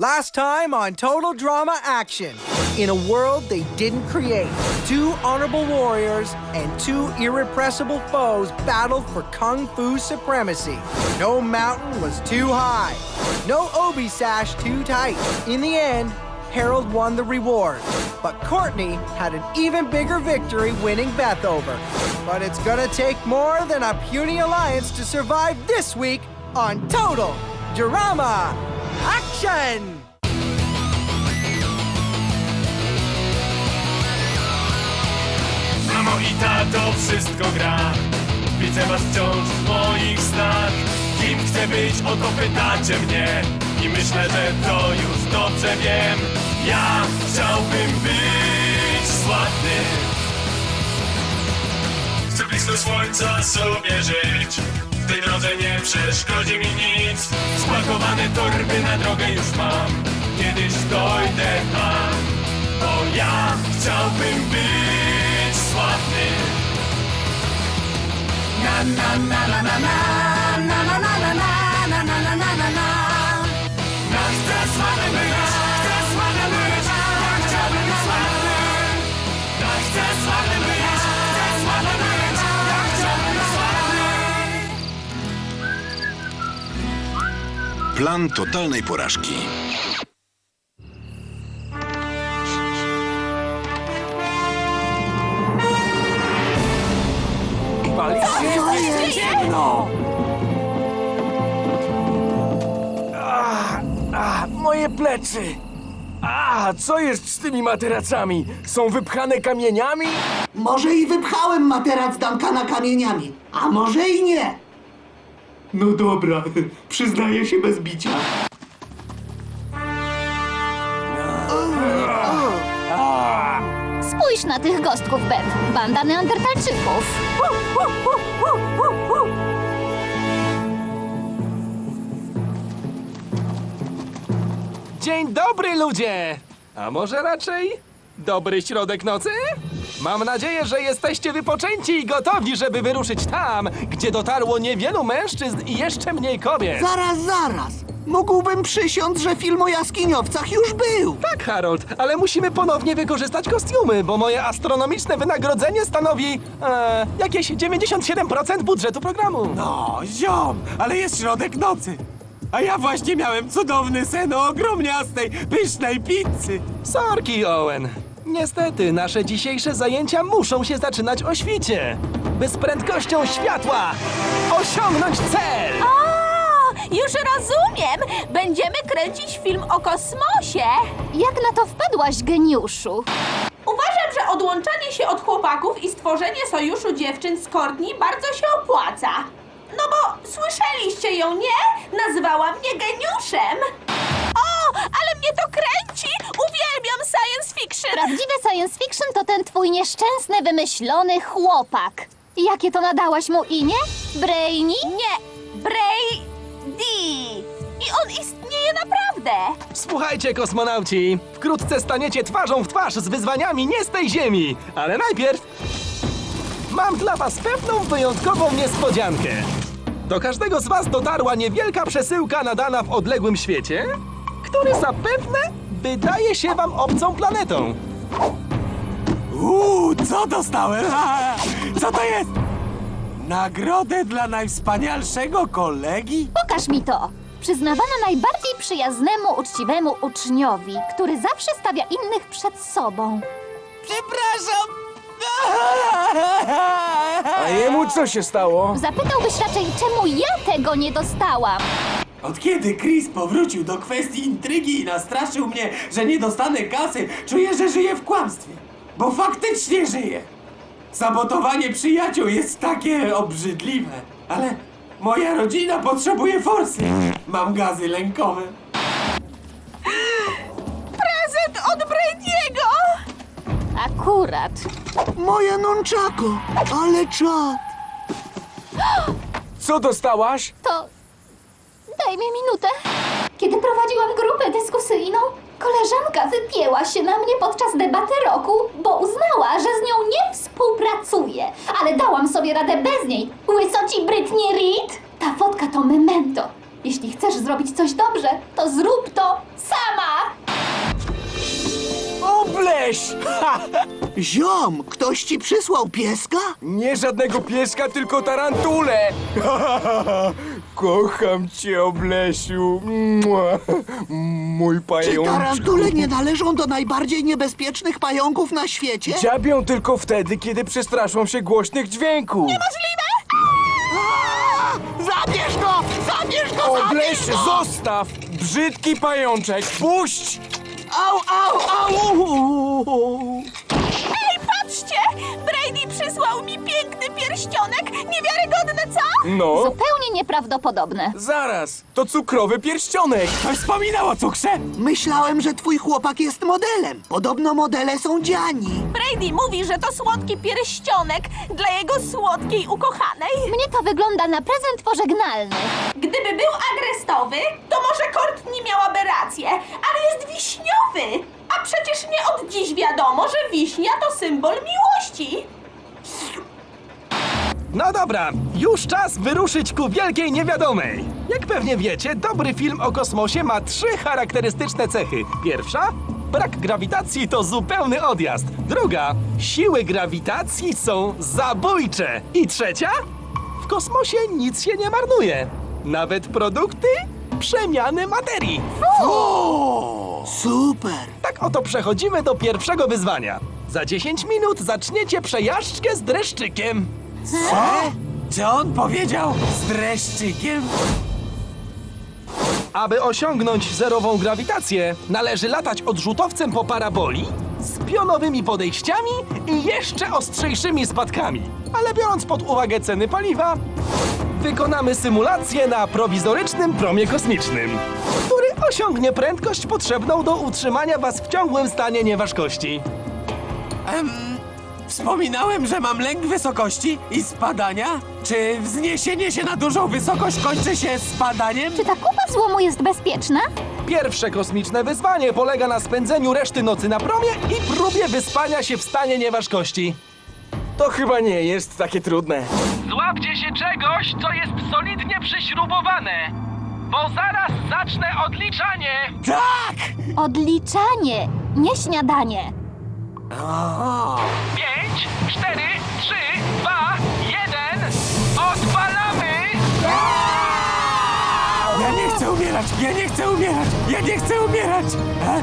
Last time on Total Drama Action. In a world they didn't create, two honorable warriors and two irrepressible foes battled for kung fu supremacy. No mountain was too high, no obi sash too tight. In the end, Harold won the reward, but Courtney had an even bigger victory winning Beth over. But it's gonna take more than a puny alliance to survive this week on Total Drama Action! Mamo i tato, wszystko gra. Widzę was wciąż w moich snach. Kim chcę być, o to pytacie mnie. I myślę, że to już dobrze wiem. Ja chciałbym być sławny. Chcę blisko słońca sobie żyć W tej drodze nie przeszkodzi mi nic Spakowane torby na drogę już mam Kiedyś dojdę tam Bo ja chciałbym być sławny Na na na na na na na na na na Plan totalnej porażki. A, moje plecy! A, co jest z tymi materacami? Są wypchane kamieniami? Może i wypchałem materac Duncana kamieniami, a może i nie. No dobra, przyznaję się bez bicia. Spójrz na tych gostków, Beth. Banda neandertalczyków. Dzień dobry, ludzie! A może raczej dobry środek nocy? Mam nadzieję, że jesteście wypoczęci i gotowi, żeby wyruszyć tam, gdzie dotarło niewielu mężczyzn i jeszcze mniej kobiet. Zaraz, zaraz. Mógłbym przysiąc, że film o jaskiniowcach już był. Tak, Harold, ale musimy ponownie wykorzystać kostiumy, bo moje astronomiczne wynagrodzenie stanowi e, jakieś 97% budżetu programu. O, ziom, ale jest środek nocy a ja właśnie miałem cudowny sen o ogromniastej, pysznej pizzy. Sorki, Owen. Niestety, nasze dzisiejsze zajęcia muszą się zaczynać o świcie, by z prędkością światła osiągnąć cel! O, już rozumiem! Będziemy kręcić film o kosmosie. Jak na to wpadłaś, geniuszu? Uważam, że odłączanie się od chłopaków i stworzenie sojuszu dziewczyn z Courtney bardzo się opłaca. No bo słyszeliście ją, nie? Nazywała mnie geniuszem. O, ale mnie to kręci! Science fiction! Prawdziwe science fiction to ten twój nieszczęsny, wymyślony chłopak. Jakie to nadałaś mu imię? Brainy? Nie, Bray D. I on istnieje naprawdę. Słuchajcie, kosmonauci, wkrótce staniecie twarzą w twarz z wyzwaniami nie z tej ziemi, ale najpierw mam dla was pewną wyjątkową niespodziankę. Do każdego z was dotarła niewielka przesyłka nadana w odległym świecie, który zapewne wydaje się wam obcą planetą. Uuu, co dostałem? Ha, co to jest? Nagrodę dla najwspanialszego kolegi? Pokaż mi to. Przyznawana najbardziej przyjaznemu, uczciwemu uczniowi, który zawsze stawia innych przed sobą. Przepraszam! A jemu co się stało? Zapytałbyś raczej, czemu ja tego nie dostałam? Od kiedy Chris powrócił do kwestii intrygi i nastraszył mnie, że nie dostanę kasy, czuję, że żyję w kłamstwie. Bo faktycznie żyję. Sabotowanie przyjaciół jest takie obrzydliwe, ale moja rodzina potrzebuje forsy. Mam gazy lękowe. Prezent od Brady'ego! Akurat. Moje nunczako, ale czad. Co dostałaś? To daj mi minutę. Kiedy prowadziłam grupę dyskusyjną, koleżanka wypięła się na mnie podczas debaty roku, bo uznała, że z nią nie współpracuje. Ale dałam sobie radę bez niej. Łysoci Britney Reed? Ta fotka to memento. Jeśli chcesz zrobić coś dobrze, to zrób to sama! Obleś! Ha! Ziom, ktoś ci przysłał pieska? Nie żadnego pieska, tylko tarantulę! Kocham cię, Oblesiu! Mua. Mój Czy pajączku! tarantule nie należą do najbardziej niebezpiecznych pająków na świecie? Dziabią tylko wtedy, kiedy przestraszą się głośnych dźwięków! Zabierz go! Zabierz go! Obleś, go! zostaw! Brzydki pajączek, puść! Au, au, au! Ej, patrzcie! Brady przysłał mi piękny pierścionek! Niewiarygodne, co? No, nieprawdopodobne. zaraz! To cukrowy pierścionek! Ktoś wspominał o cukrze? Myślałem, że twój chłopak jest modelem. Podobno modele są dziani. Brady mówi, że to słodki pierścionek dla jego słodkiej ukochanej. Mnie to wygląda na prezent pożegnalny. Gdyby był agrestowy, to może Courtney miałaby rację, ale jest wiśniowy! A przecież nie od dziś wiadomo, że wiśnia to symbol miłości. No dobra, już czas wyruszyć ku wielkiej niewiadomej. Jak pewnie wiecie, dobry film o kosmosie ma trzy charakterystyczne cechy. Pierwsza, brak grawitacji to zupełny odjazd. Druga, siły grawitacji są zabójcze. I trzecia, w kosmosie nic się nie marnuje. Nawet produkty przemiany materii. Super! Tak oto przechodzimy do pierwszego wyzwania. Za 10 minut zaczniecie przejażdżkę z dreszczykiem. Co? Czy on powiedział z dreszczykiem? Aby osiągnąć zerową grawitację, należy latać odrzutowcem po paraboli z pionowymi podejściami i jeszcze ostrzejszymi spadkami. Ale biorąc pod uwagę ceny paliwa, wykonamy symulację na prowizorycznym promie kosmicznym, który osiągnie prędkość potrzebną do utrzymania was w ciągłym stanie nieważkości. Em, wspominałem, że mam lęk wysokości i spadania? Czy wzniesienie się na dużą wysokość kończy się spadaniem? Czy ta kupa złomu jest bezpieczna? Pierwsze kosmiczne wyzwanie polega na spędzeniu reszty nocy na promie i próbie wyspania się w stanie nieważkości. To chyba nie jest takie trudne. Złapcie się czegoś, co jest solidnie przyśrubowane, bo zaraz zacznę odliczanie. Tak! Odliczanie, nie śniadanie. Pięć, cztery, trzy, dwa, jeden. Odpalamy! ja nie chcę umierać! Ja nie chcę umierać! Ja nie chcę umierać! E?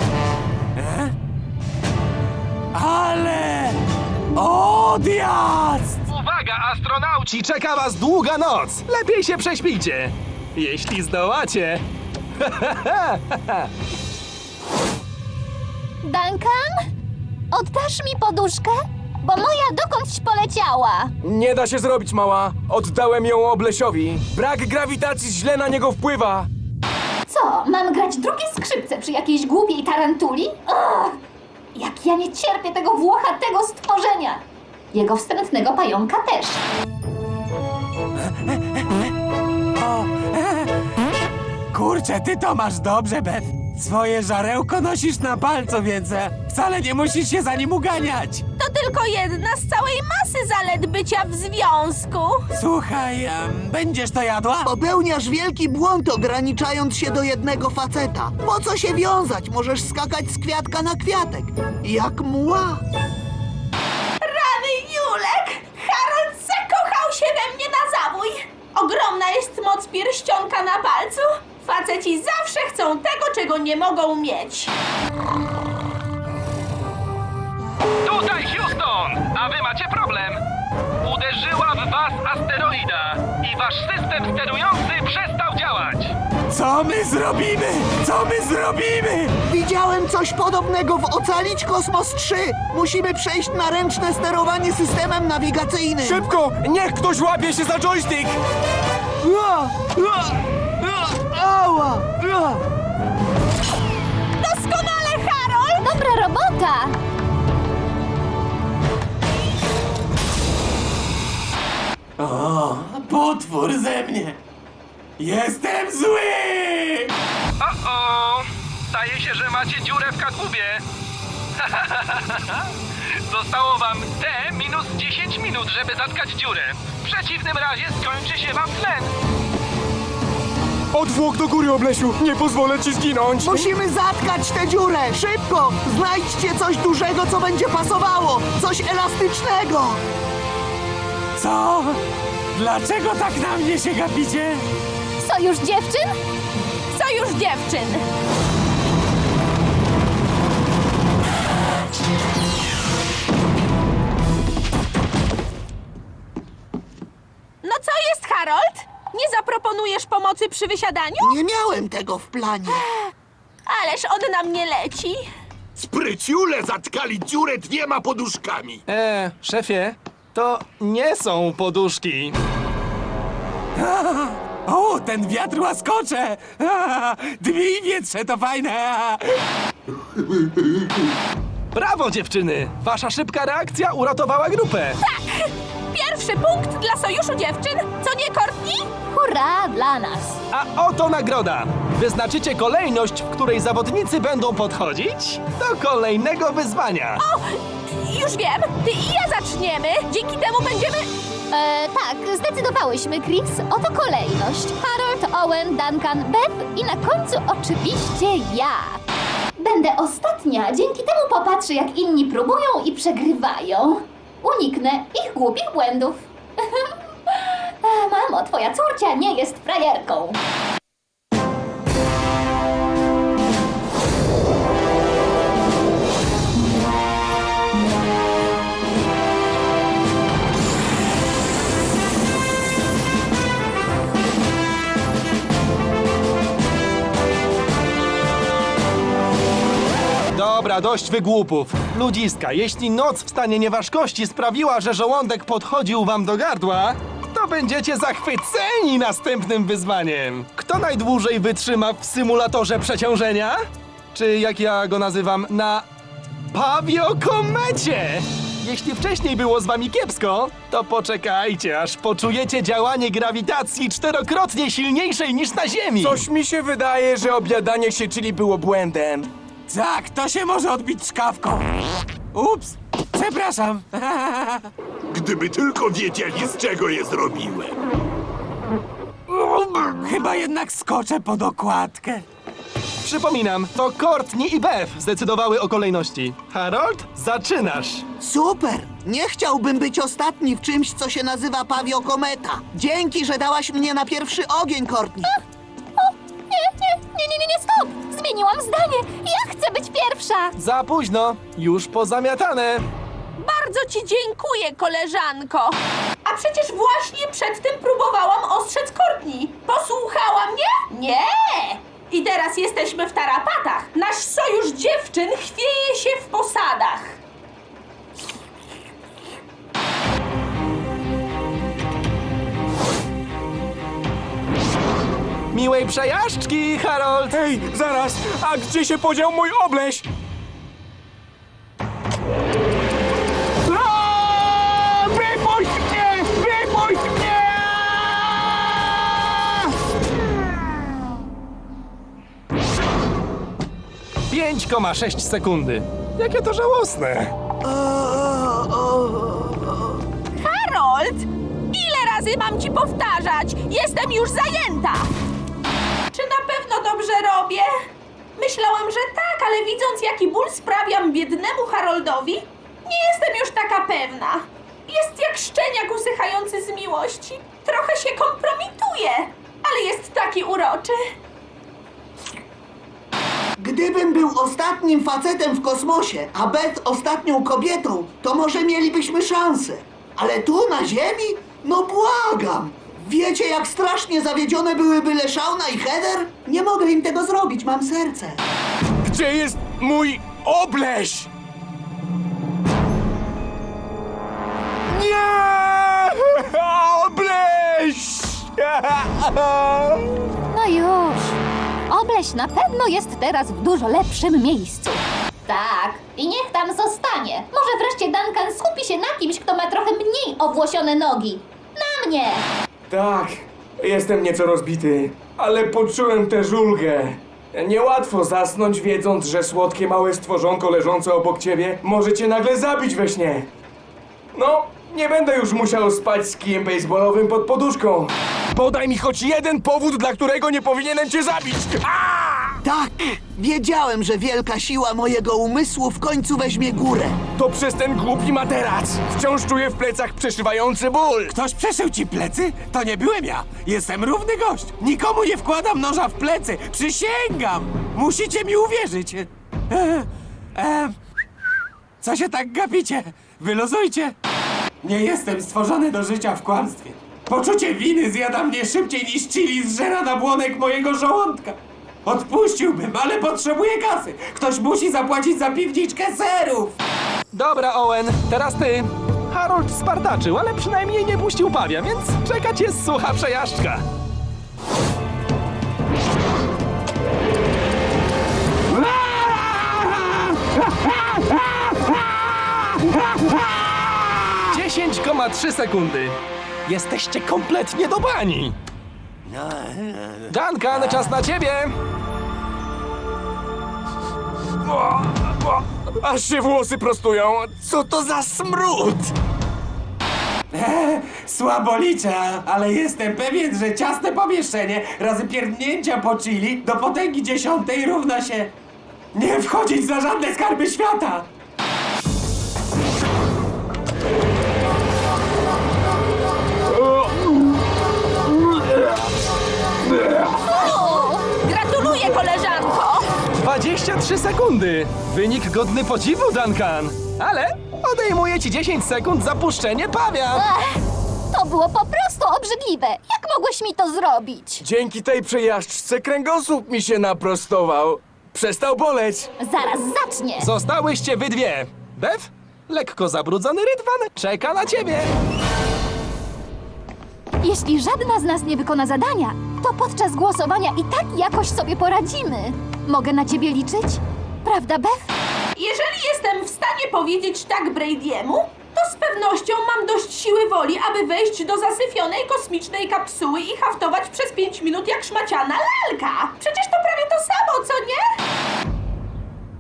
E? Ale... Odjazd! Uwaga, astronauci! Ci czeka was długa noc. Lepiej się prześpijcie. Jeśli zdołacie. Duncan? Oddasz mi poduszkę? Bo moja dokądś poleciała. Nie da się zrobić, mała. Oddałem ją Oblesiowi. Brak grawitacji źle na niego wpływa. Co, mam grać drugie skrzypce przy jakiejś głupiej tarantuli? Ugh! Jak ja nie cierpię tego włochatego stworzenia! Jego wstrętnego pająka też. Kurczę, ty to masz dobrze, Beth. Swoje żarełko nosisz na palcu, więc e, wcale nie musisz się za nim uganiać. To tylko jedna z całej masy zalet bycia w związku. Słuchaj, em, będziesz to jadła? Popełniasz wielki błąd ograniczając się do jednego faceta. Po co się wiązać? Możesz skakać z kwiatka na kwiatek. Jak mła. Rany Julek! Harold zakochał się we mnie na zabój! Ogromna jest moc pierścionka na palcu. Faceci zawsze chcą tego, czego nie mogą mieć. Tutaj Houston! A wy macie problem. Uderzyła w was asteroida i wasz system sterujący przestał działać. Co my zrobimy? Co my zrobimy? Widziałem coś podobnego w Ocalić Kosmos 3. Musimy przejść na ręczne sterowanie systemem nawigacyjnym. Szybko! Niech ktoś łapie się za joystick! Ua! Ua! Ała! Ua! Doskonale, Harold! Dobra robota! O, potwór ze mnie! Jestem zły! O-o! Zdaje się, że macie dziurę w kadłubie. Zostało wam T minus 10 minut, żeby zatkać dziurę. W przeciwnym razie skończy się wam tlen. Odwłok do góry, Oblesiu! Nie pozwolę ci zginąć! Musimy zatkać tę dziurę! Szybko! Znajdźcie coś dużego, co będzie pasowało! Coś elastycznego! Co? Dlaczego tak na mnie się gapicie? Sojusz dziewczyn? Sojusz dziewczyn! No co jest, Harold? Nie zaproponujesz pomocy przy wysiadaniu? Nie miałem tego w planie. Ależ on na mnie leci. Spryciule zatkali dziurę dwiema poduszkami. E, szefie, to nie są poduszki. O, ten wiatr łaskocze! Dmi i wietrze, to fajne! Brawo, dziewczyny! Wasza szybka reakcja uratowała grupę. Tak! Pierwszy punkt dla Sojuszu Dziewczyn, co nie, Courtney? Hurra dla nas! A oto nagroda! Wyznaczycie kolejność, w której zawodnicy będą podchodzić do kolejnego wyzwania. O, już wiem, ty i ja zaczniemy. Dzięki temu będziemy... E, tak, zdecydowałyśmy, Chris. Oto kolejność. Harold, Owen, Duncan, Beth i na końcu oczywiście ja. Będę ostatnia, dzięki temu popatrzę, jak inni próbują i przegrywają. Uniknę ich głupich błędów. E, Mamo, twoja córcia nie jest frajerką. Dobra, dość wygłupów. Ludziska, jeśli noc w stanie nieważkości sprawiła, że żołądek podchodził wam do gardła, to będziecie zachwyceni następnym wyzwaniem. Kto najdłużej wytrzyma w symulatorze przeciążenia? Czy jak ja go nazywam, na pawiokomecie? Jeśli wcześniej było z wami kiepsko, to poczekajcie, aż poczujecie działanie grawitacji czterokrotnie silniejszej niż na Ziemi. Coś mi się wydaje, że obiadanie się czyli było błędem. Tak, to się może odbić szkawką. Ups, przepraszam. Gdyby tylko wiedzieli, z czego je zrobiłem. Chyba jednak skoczę pod okładkę. Przypominam, to Courtney i Beth zdecydowały o kolejności. Harold, zaczynasz. Super! Nie chciałbym być ostatni w czymś, co się nazywa pawiokometa. Dzięki, że dałaś mnie na pierwszy ogień, Courtney. Nie, nie, nie, nie, nie, nie, stop! Zmieniłam zdanie. Ja chcę być pierwsza. Za późno, już pozamiatane. Bardzo ci dziękuję, koleżanko. A przecież właśnie przed tym próbowałam ostrzec Courtney. Posłuchała mnie? Nie! I teraz jesteśmy w tarapatach. Nasz sojusz dziewczyn chwieje się w posadach. Miłej przejażdżki, Harold! Hej, zaraz! A gdzie się podział mój obleś? Aaa! Wypuść mnie! Wypuść mnie! 5,6 sekundy. Jakie to żałosne. Harold! Ile razy mam ci powtarzać? Jestem już zajęta! Czy na pewno dobrze robię? Myślałam, że tak, ale widząc jaki ból sprawiam biednemu Haroldowi, nie jestem już taka pewna. Jest jak szczeniak usychający z miłości. Trochę się kompromituje, ale jest taki uroczy. Gdybym był ostatnim facetem w kosmosie, a Beth ostatnią kobietą, to może mielibyśmy szansę. Ale tu na Ziemi? No błagam! Wiecie, jak strasznie zawiedzione byłyby Leszauna i Heather? Nie mogę im tego zrobić, mam serce. Gdzie jest mój obleś? Nie! Obleś! No już. Obleś na pewno jest teraz w dużo lepszym miejscu. Tak, i niech tam zostanie. Może wreszcie Duncan skupi się na kimś, kto ma trochę mniej owłosione nogi. Na mnie! Tak, jestem nieco rozbity, ale poczułem tę żulgę. Niełatwo zasnąć, wiedząc, że słodkie małe stworzonko leżące obok ciebie może cię nagle zabić we śnie. No, nie będę już musiał spać z kijem baseballowym pod poduszką. Podaj mi choć jeden powód, dla którego nie powinienem cię zabić! A! Tak, wiedziałem, że wielka siła mojego umysłu w końcu weźmie górę. To przez ten głupi materac! Wciąż czuję w plecach przeszywający ból! Ktoś przeszył ci plecy? To nie byłem ja. Jestem równy gość. Nikomu nie wkładam noża w plecy. Przysięgam. Musicie mi uwierzyć. E, e, co się tak gapicie? Wyluzujcie. Nie jestem stworzony do życia w kłamstwie. Poczucie winy zjada mnie szybciej niż chili zżera nabłonek mojego żołądka. Odpuściłbym, ale potrzebuję kasy. Ktoś musi zapłacić za piwniczkę serów. Dobra, Owen, teraz ty. Harold spartaczył, ale przynajmniej nie puścił pawia, więc czeka cię sucha przejażdżka. Dziesięć koma trzy sekundy. Jesteście kompletnie do bani. Duncan, czas na ciebie. Aż się włosy prostują! Co to za smród? Słabo liczę, ale jestem pewien, że ciasne pomieszczenie razy pierdnięcia po chili do potęgi dziesiątej równa się nie wchodzić za żadne skarby świata. 23 sekundy! Wynik godny podziwu, Duncan! Ale odejmuję ci 10 sekund za puszczenie pawia! Ech, to było po prostu obrzydliwe. Jak mogłeś mi to zrobić? Dzięki tej przejażdżce kręgosłup mi się naprostował. Przestał boleć. Zaraz zacznie. Zostałyście wy dwie! Bev, lekko zabrudzony rydwan, czeka na ciebie! Jeśli żadna z nas nie wykona zadania, to podczas głosowania i tak jakoś sobie poradzimy. Mogę na ciebie liczyć? Prawda, Beth? Jeżeli jestem w stanie powiedzieć tak Brady'emu, to z pewnością mam dość siły woli, aby wejść do zasyfionej kosmicznej kapsuły i haftować przez 5 minut jak szmaciana lalka. Przecież to prawie to samo, co nie?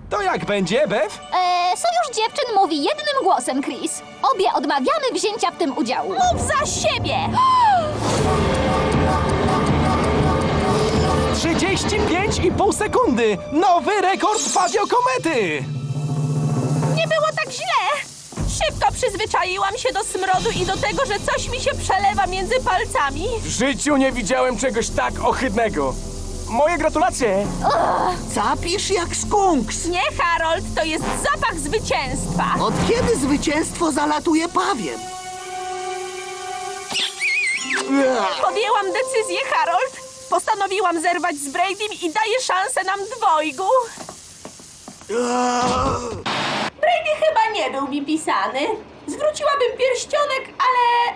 To jak będzie, Bev? Eee, sojusz dziewczyn mówi jednym głosem, Chris. Obie odmawiamy wzięcia w tym udziału. Mów za siebie! 35,5 sekundy! Nowy rekord pawio komety! Nie było tak źle! Szybko przyzwyczaiłam się do smrodu i do tego, że coś mi się przelewa między palcami. W życiu nie widziałem czegoś tak ohydnego. Moje gratulacje! Capisz jak skunks. Nie, Harold, to jest zapach zwycięstwa. Od kiedy zwycięstwo zalatuje pawiem? Podjęłam decyzję, Harold. Postanowiłam zerwać z Bradym i daję szansę nam dwojgu. Brady chyba nie był mi pisany. Zwróciłabym pierścionek, ale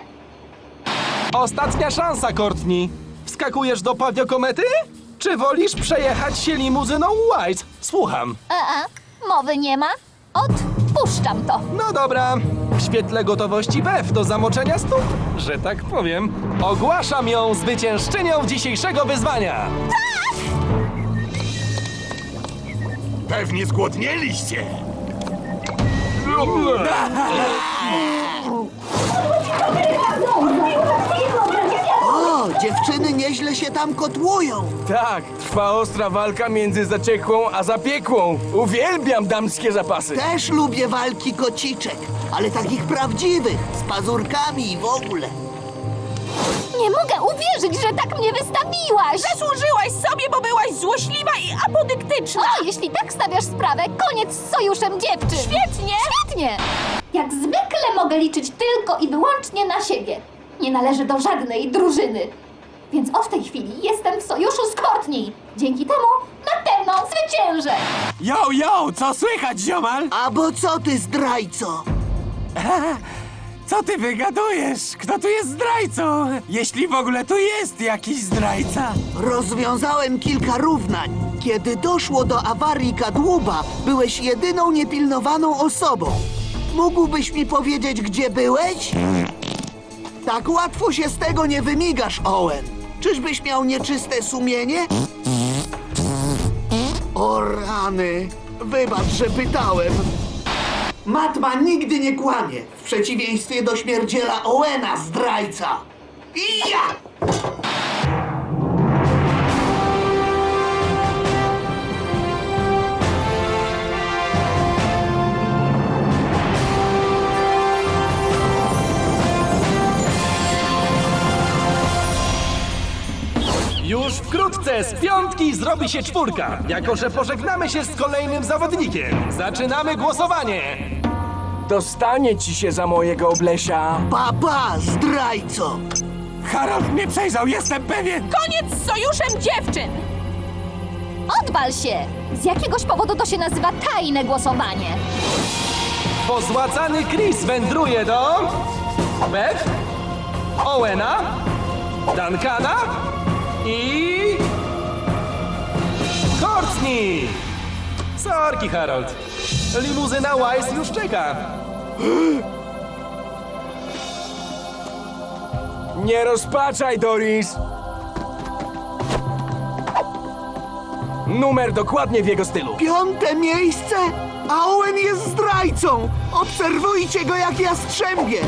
Ostatnia szansa, Courtney. Wskakujesz do pawio komety? Czy wolisz przejechać się limuzyną White? Słucham. E, e, mowy nie ma. Odpuszczam to. No dobra. W świetle gotowości Bev do zamoczenia stóp, że tak powiem, ogłaszam ją zwyciężczynią dzisiejszego wyzwania. Pewnie zgłodnieliście. O, dziewczyny nieźle się tam kotłują. Tak, trwa ostra walka między zaciekłą a zapiekłą. Uwielbiam damskie zapasy. Też lubię walki kociczek, ale takich prawdziwych, z pazurkami i w ogóle. Nie mogę uwierzyć, że tak mnie wystawiłaś. zasłużyłaś sobie, bo byłaś złośliwa i apodyktyczna. O, jeśli tak stawiasz sprawę, koniec z sojuszem dziewczyn. Świetnie! Świetnie! Jak zwykle mogę liczyć tylko i wyłącznie na siebie. Nie należę do żadnej drużyny. Więc od tej chwili jestem w sojuszu z Courtney. Dzięki temu na pewno zwyciężę. Yo, yo, co słychać, ziomal? A bo co ty, zdrajco? Co ty wygadujesz? Kto tu jest zdrajcą? Jeśli w ogóle tu jest jakiś zdrajca. Rozwiązałem kilka równań. Kiedy doszło do awarii kadłuba, byłeś jedyną niepilnowaną osobą. Mógłbyś mi powiedzieć, gdzie byłeś? Tak łatwo się z tego nie wymigasz, Owen. Czyżbyś miał nieczyste sumienie? O rany! Wybacz, że pytałem. Matma nigdy nie kłamie, w przeciwieństwie do śmierdziela Owena, zdrajca. I ja! Wkrótce z piątki zrobi się czwórka, jako że pożegnamy się z kolejnym zawodnikiem. Zaczynamy głosowanie. Dostanie ci się za mojego oblesia. Papa, zdrajco! Harold mnie przejrzał, jestem pewien! Koniec z sojuszem dziewczyn! Odwal się! Z jakiegoś powodu to się nazywa tajne głosowanie. Pozłacany Chris wędruje do... Beth, Owena, Duncana i... Courtney! Sorki, Harold. Limuzyna Wise już czeka. Nie rozpaczaj, Doris! Numer dokładnie w jego stylu. Piąte miejsce? A Owen jest zdrajcą! Obserwujcie go jak jastrzębie!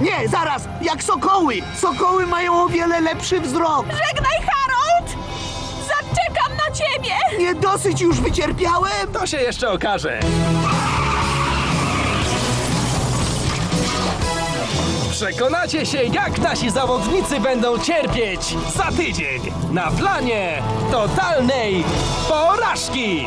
Nie, zaraz, jak sokoły! Sokoły mają o wiele lepszy wzrok! Żegnaj, Harold! Nie dosyć już wycierpiałem? To się jeszcze okaże. Przekonacie się, jak nasi zawodnicy będą cierpieć za tydzień na planie totalnej porażki!